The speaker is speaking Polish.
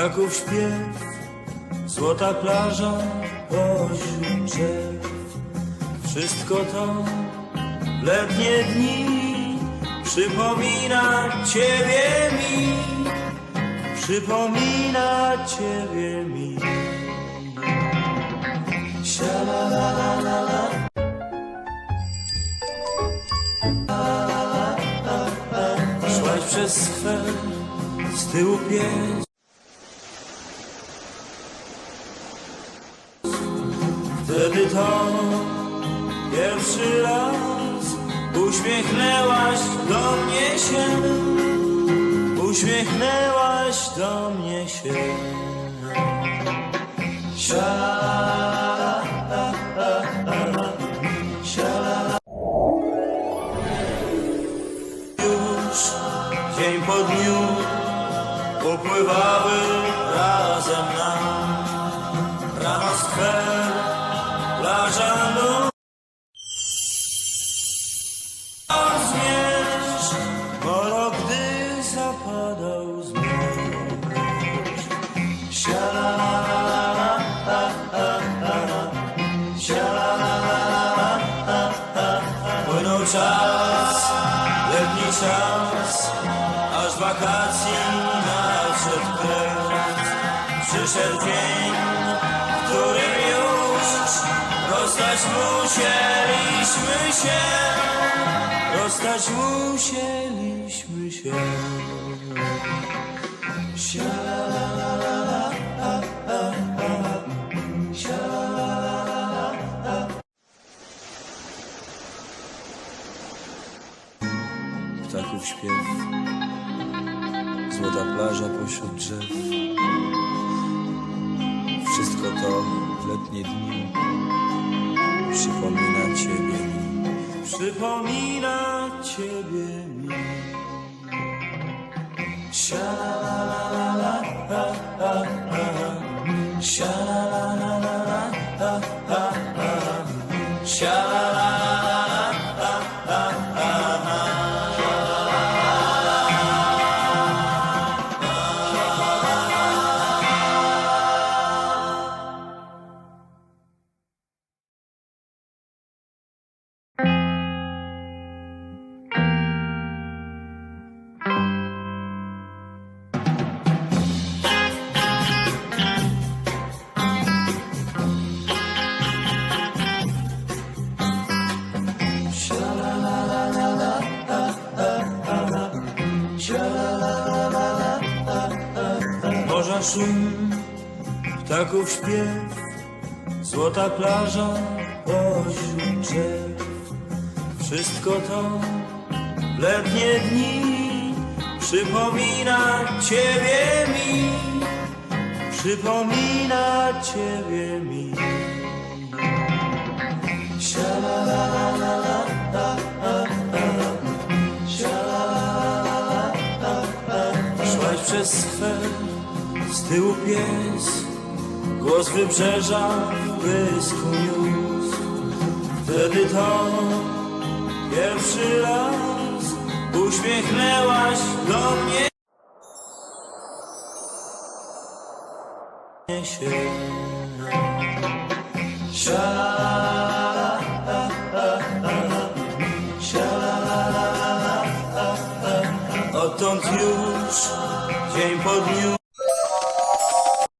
ptaków śpiew, złota plaża pośród drzew. Wszystko to w letnie dni przypomina Ciebie mi, przypomina Ciebie mi. Sha-la-la-la-la-la. Szłaś przez skwer, z tyłu pies. Wtedy to pierwszy raz uśmiechnęłaś do mnie się, uśmiechnęłaś do mnie się. Siala, siala. Już dzień po dniu razem nam. Skwer, Płynął czas, letni czas, aż wakacji nadszedł kres. Przyszedł dzień, w którym już rozstać musieliśmy się, rozstać musieliśmy się. Sialalala, a, Śpiew, złota plaża pośród drzew. Wszystko to w letnie dni przypomina Ciebie mi. Przypomina Ciebie mi. Sialalalala, Szum, ptaków śpiew, złota plaża pośród drzew. Wszystko to w letnie dni przypomina Ciebie mi, przypomina Ciebie mi. Szłaś przez skwer, z tyłu pies, głos wybrzeża w. Wtedy to pierwszy raz uśmiechnęłaś do mnie się. Odtąd już dzień po dniu